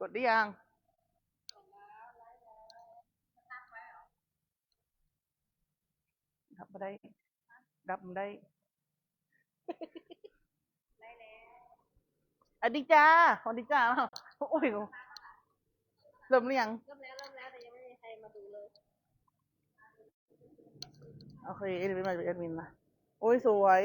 กดได้ยังดับมาได้ดับมาได้อดีจ้าสวัสดีจ้าโอ้ยเริ่มหรือยังเริ่มแล้วเริ่มแล้วแต่ยังไม่มีใครมาดูเลยโอเคเอ็ดมินมาจากแอดมินนะโอ้ยสวย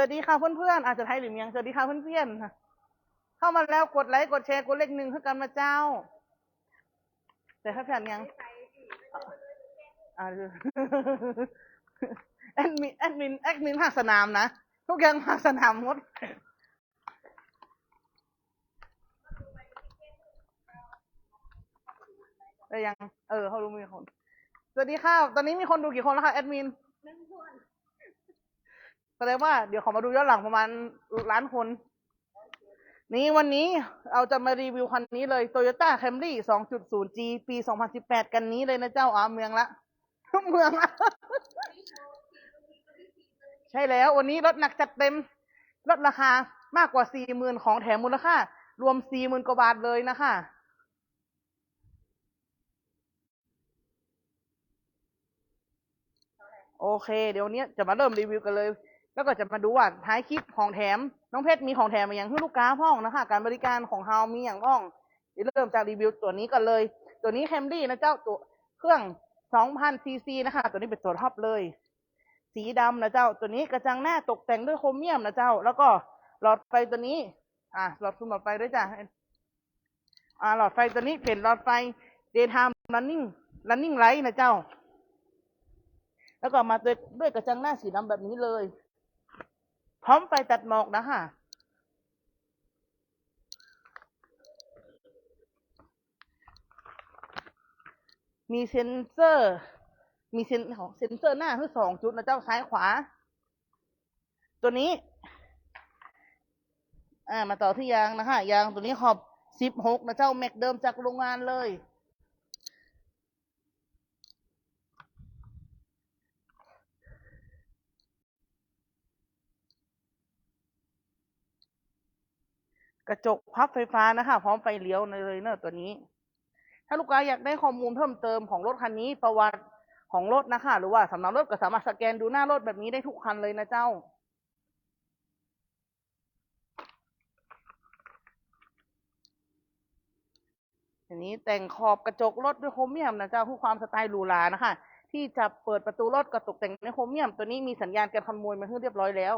วัสดีค่ะเพื่อนๆอาจจะไทยหรือเมียงสวัสดีค่ะเพื่อนๆค่ะเข้ามาแล้วกดไลค์กดแชร์กดเลขหนึ่งเพื่อกันมาเจ้า แต่ถ้าแผ่นยังแอดมินแอดมินแอดมินภาคสนามนะทุกอย่างภาคสนามหมดได้ยัง เออเขารู้มีคน สวัสดีค่ะ ตอนนี้มีคนดูกี่คนแล้วคะแอดมินนั่งทวน แสดงว่าเดี๋ยวขอมาดูย้อนหลังประมาณล้านคน นี่วันนี้เราจะมารีวิวคันนี้เลย Toyota Camry 2.0G ปี 2018 กันนี้เลยนะเจ้าอาเมืองละเมืองละใช่แล้ว วันนี้รถหนักจัดเต็มลดราคามากกว่า 40,000 ของแถมมูลค่ารวม 40,000 กว่าบาทเลยนะคะโอเค เดี๋ยววนนี้จะมาเริ่มรีวิวกันเลย แล้วก็จะมาดูว่าท้ายคลิปของแถม น้องเพชรมีของแถมมาอย่างให้ลูกค้าพ้องนะคะ การบริการของเฮามีอย่างพ้องเดี๋ยวเริ่มจากรีวิวตัวนี้กันเลย ตัวนี้แคมรี่นะเจ้าตัวเครื่อง2,000ซีซีนะคะ ตัวนี้เป็นตัวท็อปเลย สีดำนะเจ้า ตัวนี้กระจังหน้าตกแต่งด้วยโครเมียมนะเจ้า แล้วก็หลอดไฟตัวนี้ อะหลอดซุมหลอดไฟด้วยจ้ะอ่าหลอดไฟตัวนี้เป็นหลอดไฟ daytime running running light นะเจ้า แล้วก็มาด้วยด้วยกระจังหน้าสีดำแบบนี้เลย พร้อมไฟตัดหมอกนะคะมีเซ็นเซอร์ มีเซ็นของเซ็นเซอร์หน้าคือสองจุดนะเจ้าซ้ายขวา ตัวนี้ อ่า มาต่อที่ยางนะคะยางตัวนี้ขอบสิบหกนะเจ้าแม็กเดิมจากโรงงานเลย กระจกพับไฟฟ้านะคะ พร้อมไฟเลี้ยวเลยเนอะตัวนี้ ถ้าลูกค้าอยากได้ข้อมูลเพิ่มเติมของรถคันนี้ประวัติของรถนะคะ หรือว่าสำเนารถก็สามารถสแกนดูหน้ารถแบบนี้ได้ทุกคันเลยนะเจ้าอันนี้แต่งขอบกระจกรถด้วยโครเมียมนะเจ้าเพื่อความสไตล์หรูหรานะคะ ที่จะเปิดประตูรถกระตกแต่งด้วยโครเมียม ตัวนี้มีสัญญาณการขโมยมาให้เรียบร้อยแล้ว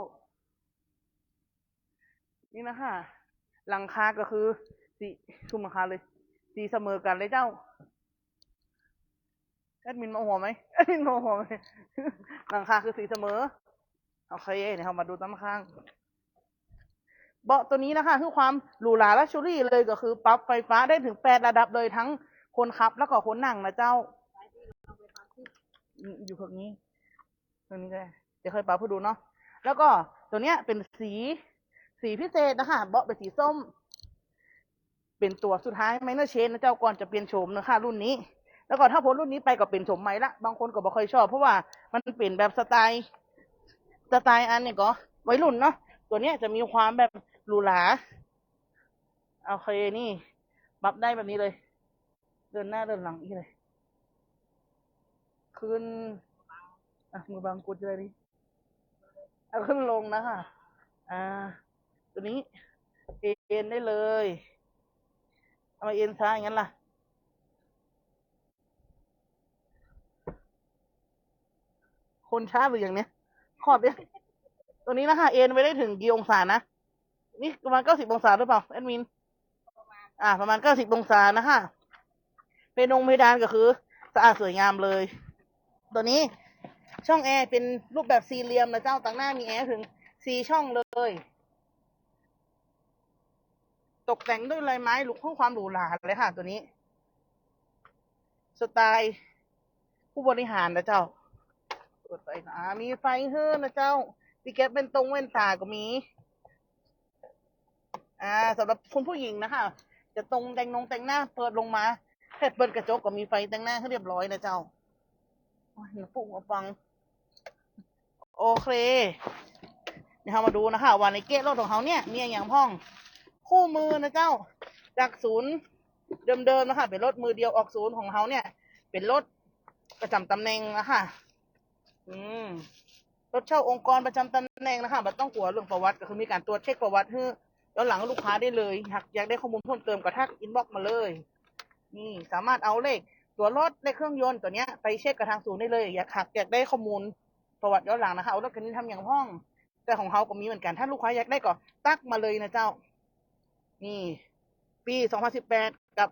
นี่นะคะ หลังคาก็คือสีชุมหลังคาเลย สีเสมอกันเลยเจ้าแอดมินมาหัวไหมแอดมินมาหัวไหมหลังคาคือสีเสมอโอเคเดี๋ยวเรามาดูตั้งข้างเบาะตัวนี้นะคะคือความหรูหราและชูรี่เลยก็คือปรับไฟฟ้าได้ถึงแปดระดับเลยทั้งคนขับแล้วก็คนนั่งนะเจ้า อยู่พวกนี้ตรงนี้ก็เดี๋ยวเคยปรับให้ดูเนาะแล้วก็ตัวเนี้ยเป็นสี สีพิเศษนะคะเบาะเป็นสีส้ม เป็นตัวสุดท้ายไมเนอร์เชนนะเจ้าก่อนจะเปลี่ยนโฉมนะคะรุ่นนี้ แล้วก็ถ้าพ้นรุ่นนี้ไปก็เป็นโฉมใหม่ละบางคนก็บ่ค่อยชอบเพราะว่ามันเปลี่ยนแบบสไตล์สไตล์อันเนี่ยก็วัยรุ่นเนาะตัวเนี้ยจะมีความแบบหรูหราโอเคนี่ปรับได้แบบนี้เลย เดินหน้าเดินหลังอีกเลยขึ้นอะมือบางกุดเลยดิเอาขึ้นลงนะคะอ่า ตัวนี้ เอ็นได้เลยทำไมเอ็นช้าอย่างนั้นล่ะ คนช้าหรืออย่างเนี้ยขอบเนี่ยตัวนี้นะคะเอ็นไปได้ถึงกี่องศานะ นี่ประมาณเก้าสิบองศาหรือเปล่าแอดมิน อ่า ประมาณเก้าสิบองศานะคะเป็นองค์เพดานก็คือสะอาดสวยงามเลย ตัวนี้ช่องแอร์เป็นรูปแบบสี่เหลี่ยมนะเจ้าตั้งหน้ามีแอร์ถึงสี่ช่องเลย ตกแต่งด้วยลายไม้ลุกเพื่อความหรูหราเลยค่ะ ตัวนี้ สไตล์ผู้บริหารนะเจ้าเปิดไฟอ่ามีไฟเฮือนะเจ้าปีแก๊ปเป็นตรงเว้นตาก็มี อ่าสำหรับคุณผู้หญิงนะคะ จะตรงแต่งนงแต่งหน้า เปิดลงมาแค่เปิดกระจกก็มีไฟแต่งหน้าให้เรียบร้อยนะเจ้าโอ้ยน้ำปุกมาฟัง โอเค เดี๋ยวเรามาดูนะคะว่าในเกะรถของเขาเนี่ย มีอย่างพ้อง คู่มือนะเจ้า จากศูนย์เดิมๆนะคะเป็นรถมือเดียวออกศูนย์ของเขาเนี่ย เป็นรถประจำตำแหน่งนะคะอืมรถเช่าองค์กรประจำตำแหน่งนะคะไม่ต้องกลัวเรื่องประวัติก็คือมีการตรวจเช็คประวัติให้ย้อนหลังลูกค้าได้เลย หากอยากได้ข้อมูลเพิ่มเติมก็ทักอินบ็อกมาเลย นี่สามารถเอาเลขตัวรถเลขเครื่องยนต์ตัวเนี้ยไปเช็คกับทางศูนย์ได้เลย อยากหักอยากได้ข้อมูลประวัติย้อนหลังนะคะเอารถคันนี้ทำอย่างห้อง แต่ของเขาก็มีเหมือนกันถ้าลูกค้าอยากได้ก็ตักมาเลยนะเจ้า นี่ ปี2018กับ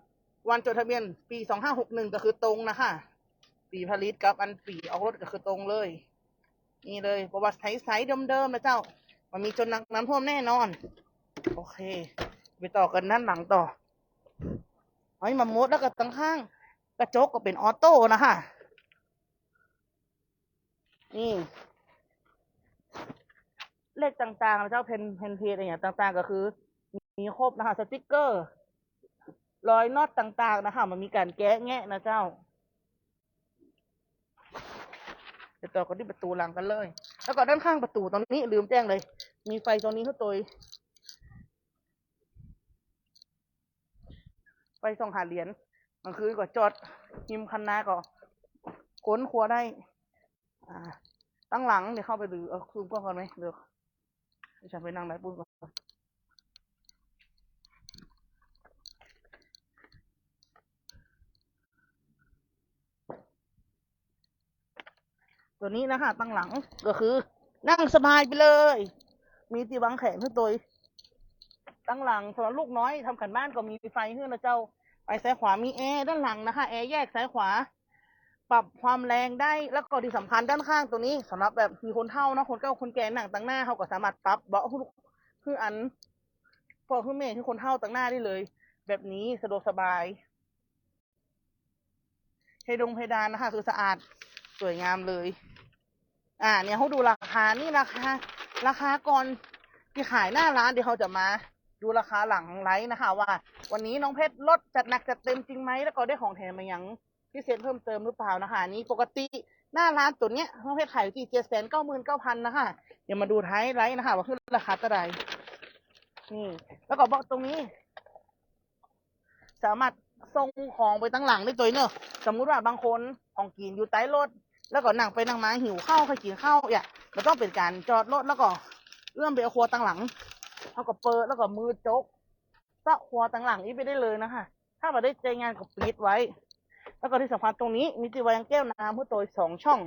วันจดทะเบียน ปี2561ก็คือตรงนะคะปีผลิตกับอันปีออกรถก็คือตรงเลย นี่เลย ประวัติใสๆเดิมๆนะเจ้า มันมีจนน้ำท่วมแน่นอน โอเค ไปต่อกันด้านหลังต่อเฮ้ยมามดแล้วก็ตั้งข้าง กระจกก็เป็นออโต้นะคะนี่เลขต่างๆนะเจ้าเพนเพนเพจอะไรอย่างต่าง ๆ ก็คือ มีครบนะคะสติกเกอร์รอยน็อตต่าง ๆ นะคะ มันมีการแกะแงะนะเจ้าเดี๋ยวต่อกันที่ประตูหลังกันเลย แล้วก็ด้านข้างประตูตรงนี้ลืมแจ้งเลย มีไฟตรงนี้เขาตัวไฟส่องหาเหรียญกลางคืนก็จอดหิมคันนาก็ค้นครัวได้ตั้งหลังเดี๋ยวเข้าไปดูเอาซูมกล้องก่อนไหมเดี๋ยวเดี๋ยวฉันไปนั่งไหนปุ้นก่อน ตัวนี้นะคะตั้งหลังก็คือ นั่งสบายไปเลย มีที่วางแขนให้ตัวตั้งหลังสำหรับลูกน้อยทำกันบ้านก็มีไฟให้นะเจ้าไปซ้ายขวามีแอร์ด้านหลังนะคะแอร์แยกซ้ายขวา ปรับความแรงได้แล้วก็ที่สำคัญด้านข้างตัวนี้สำหรับแบบมีคนเฒ่านะคนเก่าคนแก่หนังตั้งหน้าเขาก็สามารถปรับเบาะให้ลูกคืออันพอคือเมย์คือคนเฒ่าตั้งหน้าได้เลย แบบนี้สะดวกสบายเพดงเพดานนะคะ คือสะอาด สวยงามเลย อ่า เนี่ยเขาดูราคา นี่ราคา ราคาก่อนที่ขายหน้าร้านเดี๋ยวเขาจะมา ดูราคาหลังไลฟ์นะคะ ว่า วันนี้น้องเพชรลดจัดหนักจัดเต็มจริงไหมแล้วก็ได้ของแถมมายังพิเศษเพิ่มเติมหรือเปล่านะคะ นี้ปกติหน้าร้านตัวเนี้ยน้องเพชรขายอยู่ที่เจ็ดแสนเก้าหมื่นเก้าพันนะคะเดี๋ยวมาดูท้ายไลฟ์นะคะว่าขึ้นราคาเท่าไหร่นี่ แล้วก็บอกตรงนี้ สามารถส่งของไปตั้งหลังได้ตัวเนอะสมมุติว่าบางคนของกินอยู่ใต้รถ แล้วก็นั่งไปนั่งมาหิวข้าวเคยกินข้าวอย่ามันต้องเป็นการจอดรถแล้วก็เอื้อมไปเอาครัวตั้งหลังเขาก็เปิดแล้วก็มือจกซะครัวตั้งหลังนี้ไปได้เลยนะคะถ้ามาได้ใจงานก็ปิดไว้ แล้วก็ที่สำคัญตรงนี้มีที่วางแก้วน้ำเพื่อตัวสองช่อง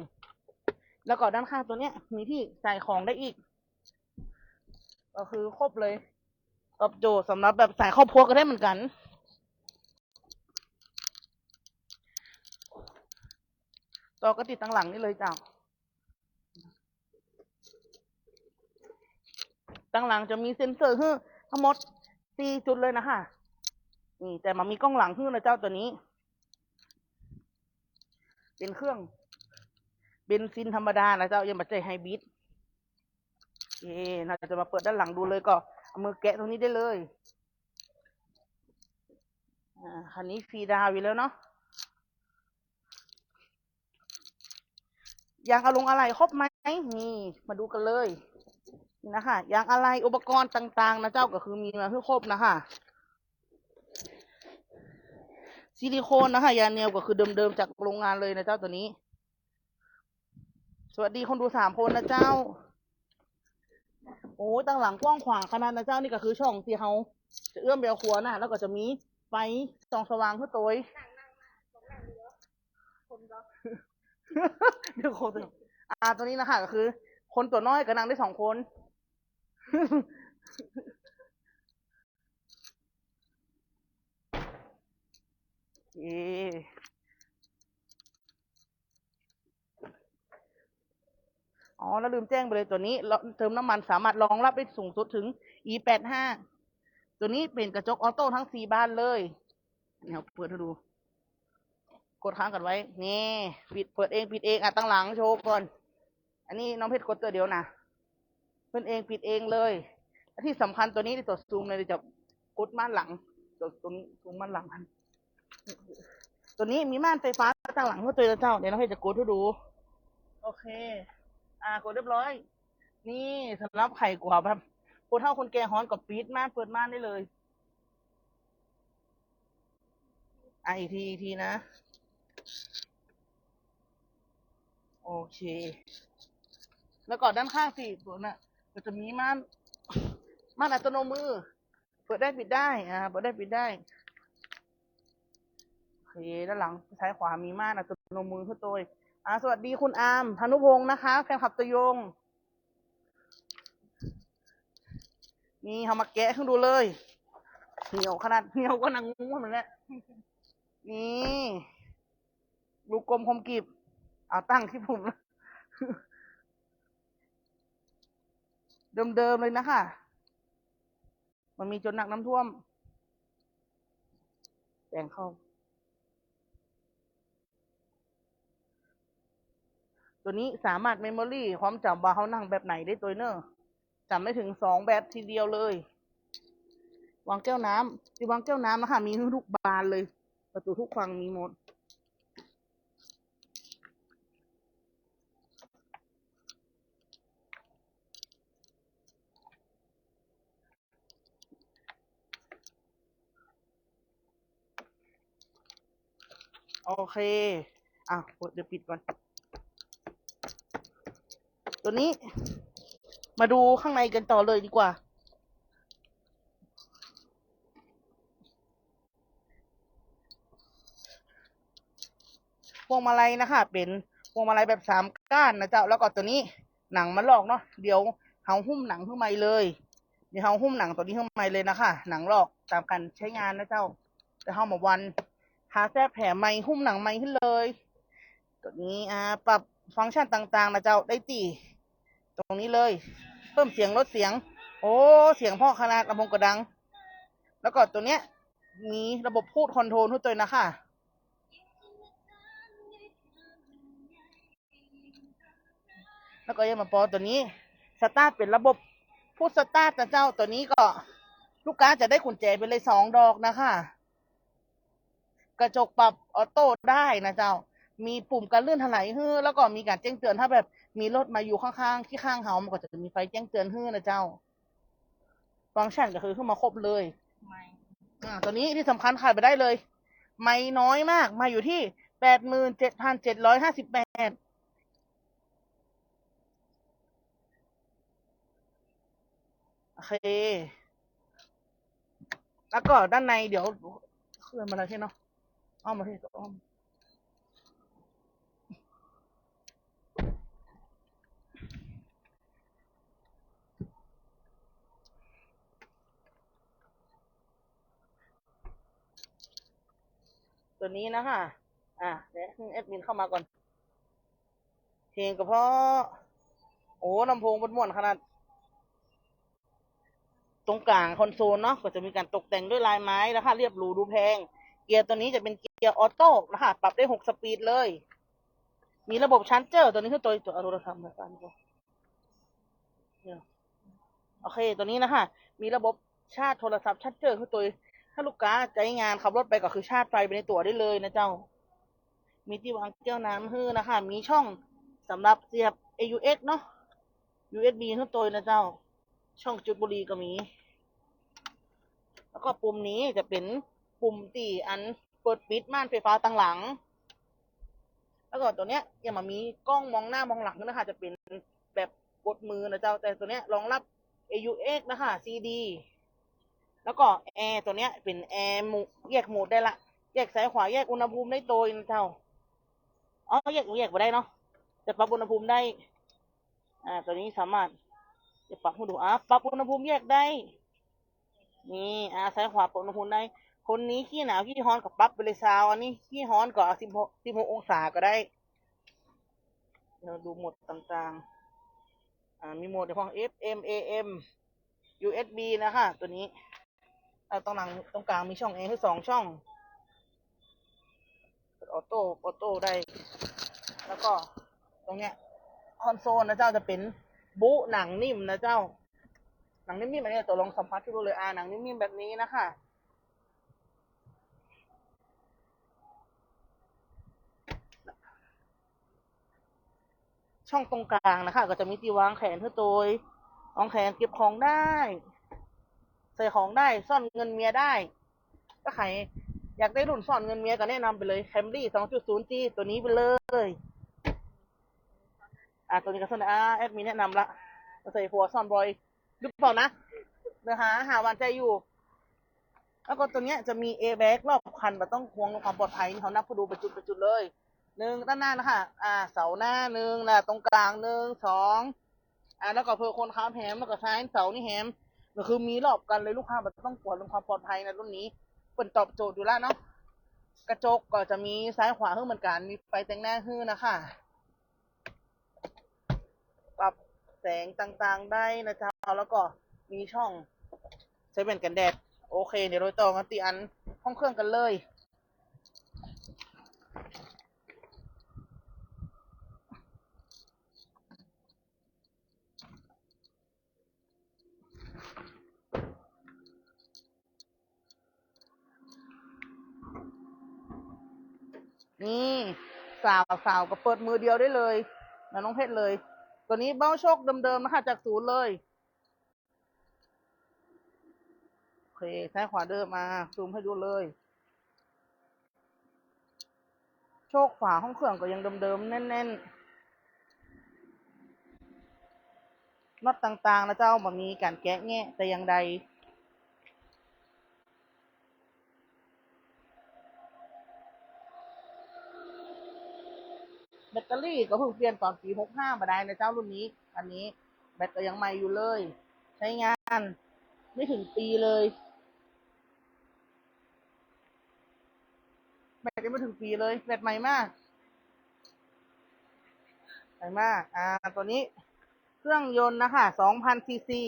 แล้วก็ด้านข้างตัวเนี้ย มีที่ใส่ของได้อีก ก็คือครบเลยตอบโจทย์สำหรับแบบสายครอบครัวก็ได้เหมือนกัน ต่อก็ติดตั้งหลังนี่เลยจ้าตั้งหลังจะมีเซ็นเซอร์ให้ทั้งหมดสี่จุดเลยนะคะนี่แต่มันมีกล้องหลังให้นะเจ้าตัวนี้ เป็นเครื่องเบนซินธรรมดานะเจ้ายังบัจใจไฮบริดเอ๊น่าจะมาเปิดด้านหลังดูเลยก็เอามือแกะตรงนี้ได้เลยอ่าคันนี้ฟรีดาวอยู่แล้วเนาะ ยางอะลงอะไรครบไหมนี่มาดูกันเลยนี่นะคะยางอะไรอุปกรณ์ต่างๆ นะเจ้าก็คือมีมาให้ครบนะคะซิลิโคนนะคะยาเนลก็คือเดิมๆจากโรงงานเลยนะเจ้าตัวนี้ สวัสดีคนดูสามคนนะเจ้า โอ้ตั้งหลังกว้างขวางขนาดนะเจ้านี่ก็คือช่องที่เขาจะเอื้อมไปเอาครัวนะแล้วก็จะมีไฟส่องสว่างขึ้นตัวคน เดี๋ยวโคตรอ่าตัวนี้นะคะก็คือ คนตัวน้อยกับนางได้สองคน เออ๋อ แล้วลืมแจ้งไปเลยตัวนี้เติมน้ำมันสามารถรองรับได้สูงสุดถึง e แปดห้าตัวนี้เป็นกระจกออโต้ทั้งสี่บานเลย เดี๋ยวเปิดให้ดู กดค้างกันไว้ นี่ปิดเปิดเองปิดเองอะตั้งหลังโชว์ก่อน อันนี้น้องเพชรกดตัวเดียวนะเพื่อนเองปิดเองเลยที่สำคัญตัวนี้ในตัวซูมเลยจะกดม่านหลังตัวตัวนี้ซูมม่านหลังมันตัวนี้มีม่านไฟฟ้าตั้งหลังเขาตัวเจ้าเดี๋ยวน้องเพชรจะกดให้ดู โอเค อ่ากดเรียบร้อย นี่สำหรับไข่กว่าแบบคนเท่าคนแก่ฮ้อนกับปีดม่านเปิดม่านได้เลยอะอีกทีอีกทีนะ โอเค แล้วก็ด้านข้างสี่ตัวน่ะก็จะมีม่านม่านอัตโนมือ เปิดได้ปิดได้ อ่า เปิดได้ปิดได้ โอเค ด้านหลังซ้ายขวามีม่านอัตโนมือขึ้นตัวอ่า สวัสดีคุณอามพานุพงศ์นะคะ แฟนคลับตัวยง นี่เอามาแกะให้นดูเลย เหนียวขนาดเหนียวก็นางงูเหมือนแหละนี่ ลูกกลมคมกริบเอาตั้งที่ผมเดิมๆเลยนะคะ มันมีจนหนักน้ำท่วมแปลงเข้า ตัวนี้สามารถเมมโมรี่ความจำว่าเขานั่งแบบไหนได้ตัวเนอะจำได้ถึงสองแบบทีเดียวเลย วางแก้วน้ำที่วางแก้วน้ำนะคะ มีทุกบานเลย ประตูทุกฝั่งมีหมด โอเค อะเดี๋ยวปิดก่อน ตัวนี้ มาดูข้างในกันต่อเลยดีกว่า พวงมาลัยนะคะ เป็นพวงมาลัยแบบสามก้านนะเจ้า แล้วก็ตัวนี้หนังมันลอกเนาะ เดี๋ยวเฮาหุ้มหนังขึ้นมาเลยเดี๋ยวเฮาหุ้มหนังตัวนี้ขึ้นมาเลยนะคะ หนังลอกตามการใช้งานนะเจ้า แต่เฮามาวัน หาแท้แผลไม่หุ้มหนังไม่ขึ้นเลย ตัวนี้อ่าปรับฟังก์ชันต่างๆนะเจ้าได้ตีตรงนี้เลย เพิ่มเสียงลดเสียง โอ้เสียงพ่อขนาดลำโพงกระดัง แล้วก็ตัวเนี้ยมีระบบพูดคอนโทรลทุกตัวนะคะแล้วก็ยังมาปอตัวนี้สตาร์ทเป็นระบบพูดสตาร์ทนะเจ้าตัวนี้ก็ ลูกค้าจะได้กุญแจไปเลยสองดอกนะคะ กระจกปรับออโต้ได้นะเจ้า มีปุ่มการเลื่อนถลายฮื้อแล้วก็มีการแจ้งเตือนถ้าแบบมีรถมาอยู่ข้างๆที่ข้างเฮามันก็จะมีไฟแจ้งเตือนฮื้อนะเจ้า ฟังก์ชันก็คือขึ้นมาครบเลยไม่อ่าตัวนี้ที่สำคัญขายไปได้เลย ไม่น้อยมากมาอยู่ที่แปดหมื่นเจ็ดพันเจ็ดร้อยห้าสิบแปดโอเค แล้วก็ด้านในเดี๋ยวเคลื่อนมาแล้วใช่เนาะ อ้อมมาที่อ้อมตัวนี้นะคะอะเดี๋ยวให้แอดมินเข้ามาก่อน เพลงกระเพาะโอ้ลำโพงบนม่วนขนาด ตรงกลางคอนโซลเนาะก็จะมีการตกแต่งด้วยลายไม้นะคะเรียบหรูดูแพง เกียร์ตัวนี้จะเป็นเกียร์ออโต้นะคะปรับได้หกสปีดเลย มีระบบชันเจอร์ตัวนี้คือตัวตัวอาโทรศัพท์มาฟังก่อนเนี่ยโอเค ตัวนี้นะคะมีระบบชาร์จโทรศัพท์ชันเจอร์คือตัวถ้าลูกค้าใช้งานขับรถไปก็คือชาร์จไฟไปในตัวได้เลยนะเจ้า มีที่วางแก้วน้ำฮื้อนะคะ มีช่องสำหรับเสียบ AUX เนาะ USB ทั้งตัวนะเจ้า ช่องจุดบุหรี่ก็มี แล้วก็ปุ่มนี้จะเป็น ปุ่มตีอันเปิดปิดม่านไฟฟ้าตั้งหลัง แล้วก็ตัวเนี้ยยังมามีกล้องมองหน้ามองหลังนะคะจะเป็นแบบกดมือนะเจ้าแต่ตัวเนี้ยรองรับ AUX นะคะ CD แล้วก็แอร์ตัวเนี้ยเป็นแอร์หมูแยกโหมดได้ละ แยกซ้ายขวาแยกอุณหภูมิได้โดยนะเจ้าอ๋อแยกแยกไปได้เนาะแต่ปรับอุณหภูมิได้ อ่า ตัวนี้สามารถ จะปรับให้ดูอะปรับอุณหภูมิแยกได้ นี่ อ่าซ้ายขวาปรับอุณหภูมิได้ คนนี้ขี้หนาวขี้ร้อนก็ปรับไปเลยซาวอันนี้ขี้ร้อนก็สิบหกสิบหกองศาก็ได้เดี๋ยวดูโหมดต่างๆ อ่า มีโหมดในห้อง FM AM USB นะคะตัวนี้เอาตรงหลังตรงกลางมีช่องแอร์ให้สองช่องออโต้ออโต้ได้ แล้วก็ตรงเนี้ยคอนโซลนะเจ้าจะเป็นบุหนังนิ่มนะเจ้า หนังนิ่มๆอันนี้ตัวลองสัมผัสที่ดูเลยอ่าหนังนิ่มๆแบบนี้นะคะ ช่องตรงกลางนะคะ ก็จะมีที่วางแขนเพื่อตัววางแขนเก็บของได้ ใส่ของได้ซ่อนเงินเมียได้ก็ใครอยากได้รุ่นซ่อนเงินเมียก็แนะนำไปเลย Camry 2.0G ตัวนี้ไปเลย อะตัวนี้ก็ซ่อนอะแอดมินแนะนำละใส่หัวซ่อนบอยหรือเปล่านะเนื้อหาหาวานใจอยู่แล้วก็ตัวเนี้ยจะมี a อแบ็กรอบคันแบบต้องห่วงความปลอดภัยเขานับผู้ดูประจุประจุเลย หนึ่งด้านหน้านะคะ อ่า เสาหน้าหนึ่งนะตรงกลางหนึ่งสองอ่าแล้วก็เพื่อคนค้ามแฮมแล้วก็ซ้ายเสานี่แฮมก็คือมีรอบกันเลยลูกค้าแบบต้องกลัวเรื่องความปลอดภัยในะรุ่นนี้เปิดตอบโจทย์อยู่แล้วเนาะกระจกก็จะมีซ้ายขวาให้เหมือนกันมีไฟแต่งหน้าให้นะคะปรับแสงต่างๆได้นะจ๊ะแล้วก็มีช่องใช้เป็นกันแดด โอเค เดี๋ยวเราต่อกันตีอันห้องเครื่องกันเลย นี่สาวสาวก็เปิดมือเดียวได้เลยนะน้องเพชรเลย ตัวนี้เบ้าโชคเดิมๆนะคะจากศูนย์เลยโอเคซ้ายขวาเดิมมาซูมให้ดูเลย โชคฝาห้องเครื่องก็ยังเดิมๆแน่นๆน็อตต่างๆนะเจ้ามันมีการแกะแงะแต่อย่างใด แบตเตอรี่ก็เพิ่งเปลี่ยนตอนปี65มาได้นะเจ้ารุ่นนี้ อันนี้แบตก็ยังใหม่อยู่เลย ใช้งาน ไม่ถึงปีเลย แบตยังไม่ถึงปีเลยแบตใหม่มากใหม่มาก อ่า ตัวนี้เครื่องยนต์นะคะ2,000ซีซี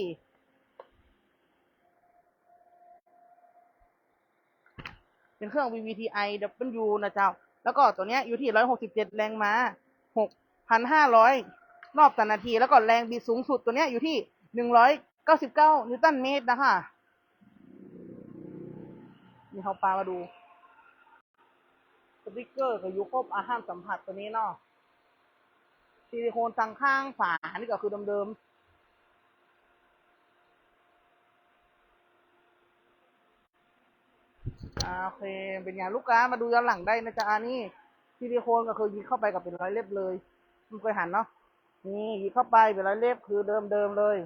เป็นเครื่อง VVTi W นะเจ้า แล้วก็ตัวเนี้ยอยู่ที่167แรงม้า6,500รอบต่อนาที แล้วก็แรงบิดสูงสุดตัวเนี้ยอยู่ที่199นิวตันเมตรนะคะนี่เขาปามาดูสติกเกอร์กับยูครบอาห้ามสัมผัสตัวนี้เนาะซิลิโคนตังข้างฝานี่ก็คือเดิมๆ อ่าโอเค เป็นไงลูกค้ามาดูย้อนหลังได้นะจ๊ะอันนี้ซิลิโคนก็คือยิงเข้าไปกับเป็นรอยเล็บเลยมันเคยหันเนาะนี่ยิงเข้าไปเป็นรอยเล็บคือเดิมๆเลย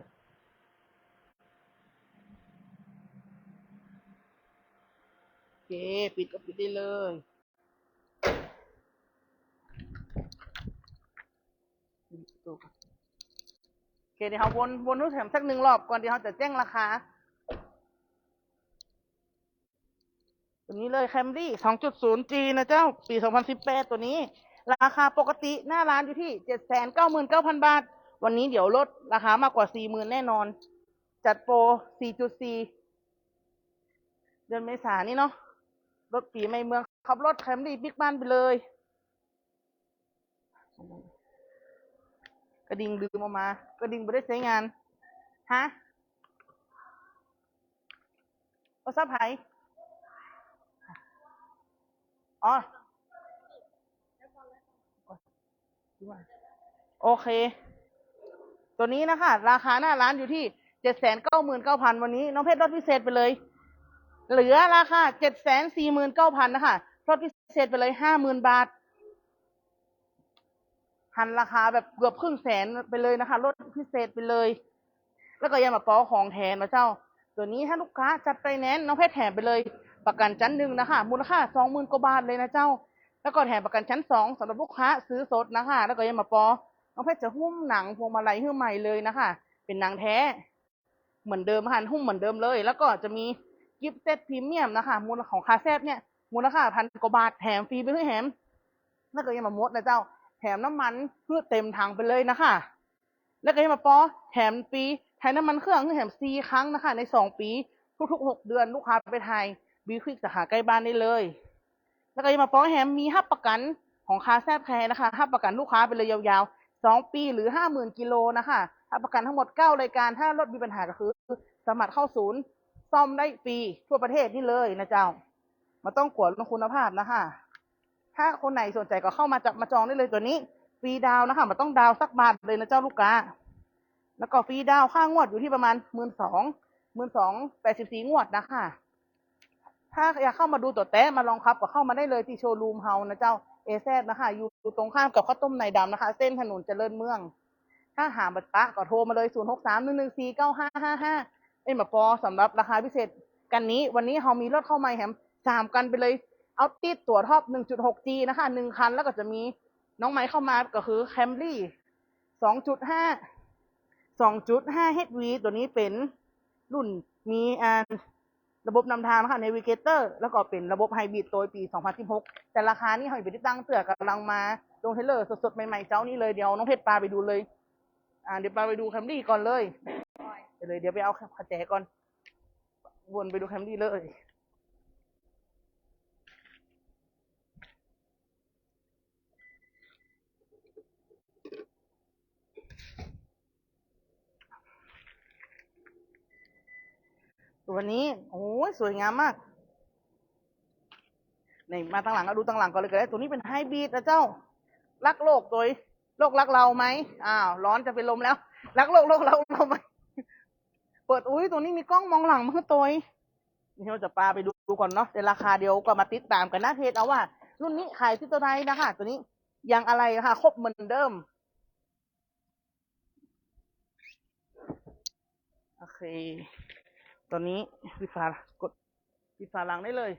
โอเคปิดก็ปิดได้เลยปิดประตูก่อนโอเคเดี๋ยวเราวนวนนู้นแถมสักหนึ่งรอบก่อนเดี๋ยวเราจะแจ้งราคา ตัวนี้เลย Camry 2.0G นะเจ้า ปี 2018 ตัวนี้ ราคาปกติหน้าร้านอยู่ที่ 799,000 บาท วันนี้เดี๋ยวลดราคามากกว่า 40,000 แน่นอน จัดโปร 4.4 เดือนเมษานี่เนาะ รถปีใหม่เมืองขับรถ Camry บิ๊กบ้านไปเลย กระดิ่งลืมออกมา กระดิ่งไม่ได้ใช้งาน ฮะโอซับไผ อ๋อโอเค ตัวนี้นะคะ ราคาหน้าร้านอยู่ที่เจ็ดแสนเก้าหมื่นเก้าพันวันนี้ น้องเพชรลดพิเศษไปเลย เหลือราคาเจ็ดแสนสี่หมื่นเก้าพันนะคะลดพิเศษไปเลยห้าหมื่นบาท หันราคาแบบเกือบครึ่งแสนไปเลยนะคะลดพิเศษไปเลย แล้วก็ยังมาปอของแถมนะเจ้า ตัวนี้ถ้าลูกค้าจัดไปแนนน้องเพชรแถมไปเลย ประกันชั้นหนึ่งนะคะ มูลค่าสองหมื่นกว่าบาทเลยนะเจ้า แล้วก็แถมประกันชั้นสองสำหรับลูกค้าซื้อสดนะคะ แล้วก็ยังมาปอน้องเพชรจะหุ้มหนังพวงมาลัยให้ใหม่เลยนะคะ เป็นหนังแท้ เหมือนเดิมค่ะหุ้มเหมือนเดิมเลย แล้วก็จะมีกิฟต์เซตพรีเมียมนะคะ มูลของคาแซบเนี่ยมูลค่าพันกว่าบาทแถมฟรีไปด้วยแถมแล้วก็ยังมามดนะเจ้า แถมน้ำมันเพื่อเต็มถังไปเลยนะคะ แล้วก็ยังมาปอแถมฟรีถ่ายน้ำมันเครื่องแถมซีครั้งนะคะ ในสองปี ทุกๆหกเดือนลูกค้าไปถ่าย บีควิกสาขาใกล้บ้านได้เลย แล้วก็ยังมาปองแถมมีฮับประกันของคาแซบแคร์นะคะฮับประกันลูกค้าไปเลยยาวๆสองปีหรือห้าหมื่นกิโลนะคะรับประกันทั้งหมดเก้ารายการถ้ารถมีปัญหาก็คือ สมัครเข้าศูนย์ซ่อมได้ฟรีทั่วประเทศนี่เลยนะเจ้ามาต้องกวดเรื่องคุณภาพนะคะถ้าคนไหนสนใจก็เข้ามาจับมาจองได้เลยตัวนี้ฟรีดาวนะคะมันต้องดาวสักบาทเลยนะเจ้าลูกค้าแล้วก็ฟรีดาวค่างวดอยู่ที่ประมาณหมื่นสองหมื่นสองแปดสิบสี่งวดนะคะ ถ้าอยากเข้ามาดูตัวแต้มาลองครับก็เข้ามาได้เลยที่โชว์รูมเฮานะเจ้าเอแซนะคะ อยู่ตรงข้ามกับข้าวต้มในดำนะคะ เส้นถนนเจริญเมือง ถ้าหาบัตรปะก็โทรมาเลย 0 6 3 1 1 4 9 5 5 5 เอ็มปอสำหรับราคาพิเศษกันนี้ วันนี้เรามีรถเข้ามาแฮมสามกันไปเลย เอาติดตัวท็อป 1.6G นะคะหนึ่งคันแล้วก็จะมีน้องไม้เข้ามาก็คือแคมรี่ 2.5 2.5 HV ตัวนี้เป็นรุ่นมีอ่า ระบบนำทางนะคะ Navigator แล้วก็เป็นระบบไฮบริดตัวปี 2016 แต่ราคานี่เราอยู่ที่ตั้งเตือกำลังมาลงเทรลเลอร์สดๆ ใหม่ๆ เจ้านี้เลยเดี๋ยวน้องเพชรปลาไปดูเลย อ่าเดี๋ยวปลาไปดูแคมรี่ก่อนเลยเดี๋ยวเลยเดี๋ยวไปเอาขแจก่อน วนไปดูแคมรี่เลย ตัวนี้โอ้ยสวยงามมากนี่มาตั้งหลังก็ดูตั้งหลังก่อนเลยก็ได้ตัวนี้เป็นไฮบริดนะเจ้า รักโลกตัวโลกรักเราไหมอ้าวร้อนจะเป็นลมแล้ว รักโลกโลกเราเราไหมเปิดอุ้ยตัวนี้มีกล้องมองหลังมันคือตัวนี่เราจะปาไปดูดูก่อนเนาะแต่ราคาเดียวก็มาติดตามกันหน้าเพจเอาว่า รุ่นนี้ขายที่ตัวไหนนะคะ ตัวนี้ยังอะไรนะคะครบเหมือนเดิมโอเค ตอนนี้ปิดฝากดปิดฝาหลังได้เลย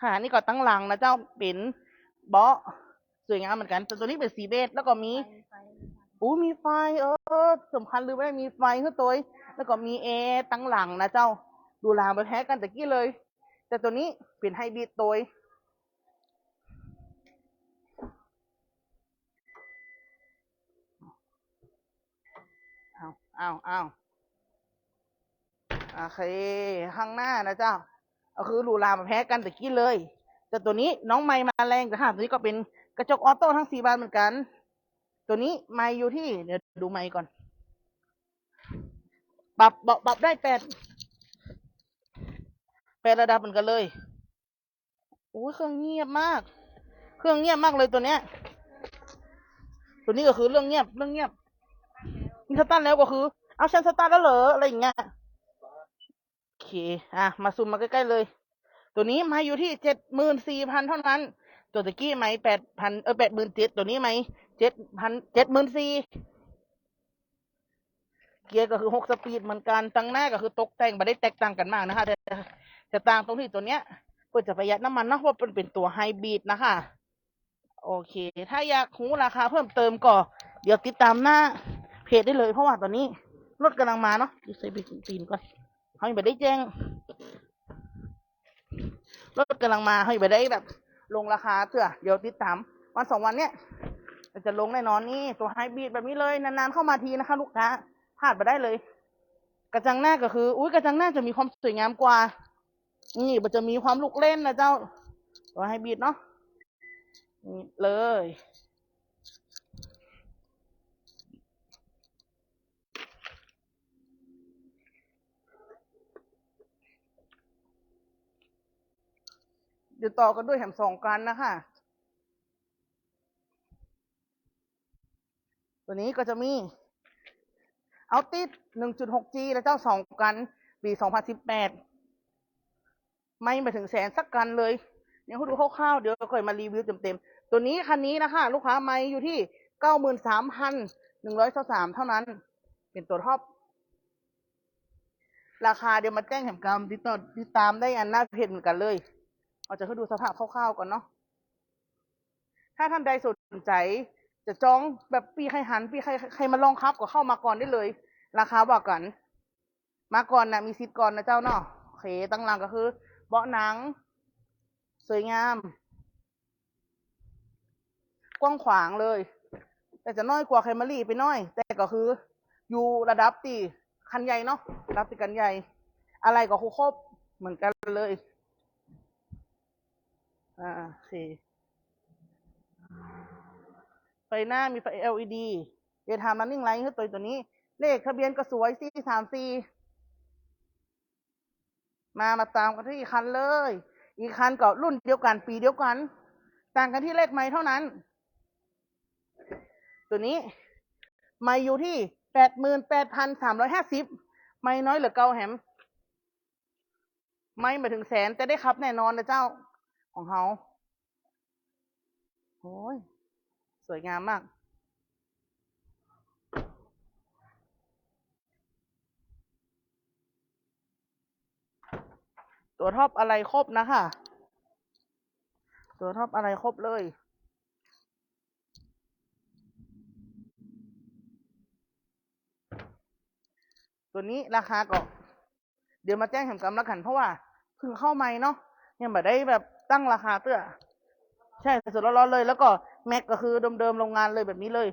ค่ะนี่ก็ตั้งหลังนะเจ้าเป็นเบาะสวยงามเหมือนกันแต่ตัวนี้เป็นสีเบจแล้วก็มีไฟไฟอู้มีไฟ เออสำคัญหรือไม่มีไฟคือตัวแล้วก็มีแอร์ตั้งหลังนะเจ้า ดูลางไปแพ้กันตะกี้เลย แต่ตัวนี้เป็นไฮบริดตัวเอาเอาเอาโอเคข้างหน้านะเจ้าก็คือลูลามาแพ้กันตะกี้เลย แต่ตัวนี้น้องไม้มาแรงแต่ค่ะตัวนี้ก็เป็นกระจกออโต้ทั้งสี่บานเหมือนกัน ตัวนี้ไม้อยู่ที่เดี๋ยวดูไม้ก่อนปรับปรับปรับได้แปดแปดระดับเหมือนกันเลยโอ้ยเครื่องเงียบมาก เครื่องเงียบมากเลยตัวเนี้ย ตัวนี้ก็คือเรื่องเงียบเรื่องเงียบ มีสตาร์ทแล้วก็คือ เอาฉันสตาร์ทแล้วเหรออะไรอย่างเงี้ยโอเค อะ มาซูมมาใกล้ๆเลย ตัวนี้ม้อยู่ที่เจ็ดหมื่นสี่พันเท่านั้น ตัวตะกี้ไหมแปดพันเออแปดหมื่นเจ็ดตัวนี้ไหมเจ็ดพันเจ็ดหมื่นสี่เกียร์ก็คือหกสปีดเหมือนกันตั้งหน้าก็คือตกแต่งไม่ได้แตกต่างกันมากนะคะแต่จะต่างตรงที่ตัวเนี้ยเพื่อจะประหยัดน้ำมันนะเพราะเป็นเป็นตัวไฮบริดนะคะ โอเค ถ้าอยากรู้ราคาเพิ่มเติมก็ เดี๋ยวติดตามหน้า เพจได้เลยเพราะว่าตอนนี้รถกำลังมาเนาะใส่ไปตีนก่อนเขาไม่ได้แจ้งรถกำลังมาเขาไม่ได้แบบ ลงราคาเถื่อเดี๋ยวติดตามวันสองวันเนี้ยจะลงแน่นอนนี่ตัวไฮบริดแบบนี้เลยนานๆเข้ามาทีนะคะ ลูกค้าพลาดไปได้เลย กระจังหน้าก็คือ อุ้ยกระจังหน้าจะมีความสวยงามกว่า นี่มันจะมีความลูกเล่นนะเจ้าตัวไฮบริดเนาะนี่เลย เดี๋ยวต่อกันด้วยแหมสองกันนะคะตัวนี้ก็จะมีเอาติด 1.6G แล้วเจ้าสองกัน ปี 2018 ไม่ไปถึงแสนสักกันเลยเดี๋ยวเขาดูคร่าวๆ เดี๋ยวค่อยมารีวิวเต็มๆ ตัวนี้คันนี้นะคะ ลูกค้าไม่อยู่ที่ 93,123 เท่านั้น เป็นตัวท็อป ราคาเดี๋ยวมาแจ้งแหมกรรมติดต่อติดตามได้อันหน้าเพจเหมือนกันเลย เราจะให้ดูสภาพคร่าวๆก่อนเนาะถ้าท่านใดสนใจ จะจองแบบปีใครหันปีใครใครมาลองครับก็เข้ามาก่อนได้เลย ราคาบอกกัน มาก่อนนะมีซิทก่อนนะเจ้าเนาะโอเคตั้งหลังก็คือ เบาะหนัง สวยงาม กว้างขวางเลย แต่จะน้อยกว่าแคมรี่ไปน้อย แต่ก็คือ อยู่ระดับตีคันใหญ่เนาะระดับตีกันใหญ่ อะไรก็ครบเหมือนกันเลย อ่าโอเคไฟหน้ามีไฟ LED เดทามันนิ่งไลท์คือตัวตัวนี้ เลขทะเบียนก็สวย C สาม C มามาตามกันที่อีคันเลย อีกคันก็รุ่นเดียวกันปีเดียวกัน ต่างกันที่เลขไม้เท่านั้น ตัวนี้ ไม่อยู่ที่แปดหมื่นแปดพันสามร้อยห้าสิบไม่น้อยเหลือเกาแหม ไม่มาถึงแสนแต่ได้ครับแน่นอนนะเจ้า ของเขาโอ้ย สวยงามมาก ตัวท็อปอะไรครบนะคะ ตัวท็อปอะไรครบเลยตัวนี้ราคาก็เดี๋ยวมาแจ้งแถมกำละกันเพราะว่าเพิ่งเข้าใหม่เนาะยังไม่ได้แบบ ตั้งราคาเตื้อใช่สดๆร้อนๆเลย แล้วก็แม็กก็คือเดิมๆโรงงานเลยแบบนี้เลย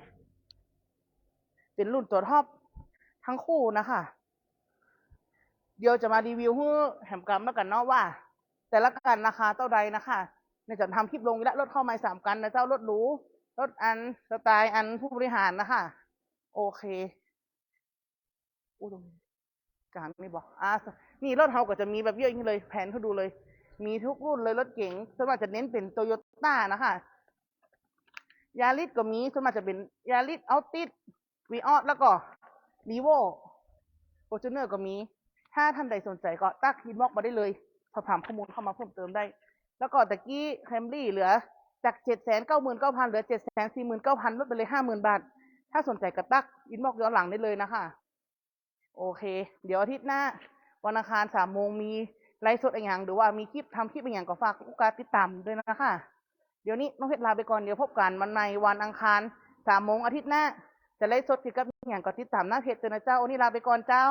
เป็นรุ่นตัวท็อปทั้งคู่นะคะเดี๋ยวจะมารีวิวให้แหมกำแล้วกันเนาะว่า แต่ละกันราคาเท่าใดนะคะในจะทำคลิปลงแล้วรถเข้าม่สามกันนะเจ้ารถหรูรถอันสไตล์อันผู้บริหารนะคะโอเคอู้ตรงกลางนี่บอกอ่านี่รถเฮาก็จะมีแบบเยอะอย่างนี้เลย แผนเขาดูเลย มีทุกรุ่นเลยรถเก๋งส่วนมากจะเน้นเป็นโตโยต้านะคะยาริสก็มีส่วนมากจะเป็นยาริสอัลติสวีออสแล้วก็รีโวโฟจูเนอร์ก็มี ถ้าท่านใดสนใจก็ตักอินบ็อกมาได้เลยสอบถามข้อมูลเข้ามาเพิ่มเติมได้ แล้วก็ตะกี้แคมรี่เหลือจากเจ็ดแสนเก้าหมื่นเก้าพันเหลือเจ็ดแสนสี่หมื่นเก้าพันลดไปเลยห้าหมื่นบาท ถ้าสนใจก็ตักอินบ็อกย้อนหลังได้เลยนะคะ โอเค เดี๋ยวอาทิตย์หน้า วันอังคารสามโมงมี ไลฟ์สดอะไรอย่างหรือว่ามีคลิปทำคลิปอะไรอย่างก็ฝากลูกค้าติดตามด้วยนะคะเดี๋ยวนี้น้องเพชรลาไปก่อนเดี๋ยวพบกันวันในวันอังคารสามโมงอาทิตย์หน้าจะไลฟ์สดเกี่ยวกับอย่างก็ติดตามหน้าเพจเจอนเจ้าโอ้นี่ลาไปก่อนเจ้า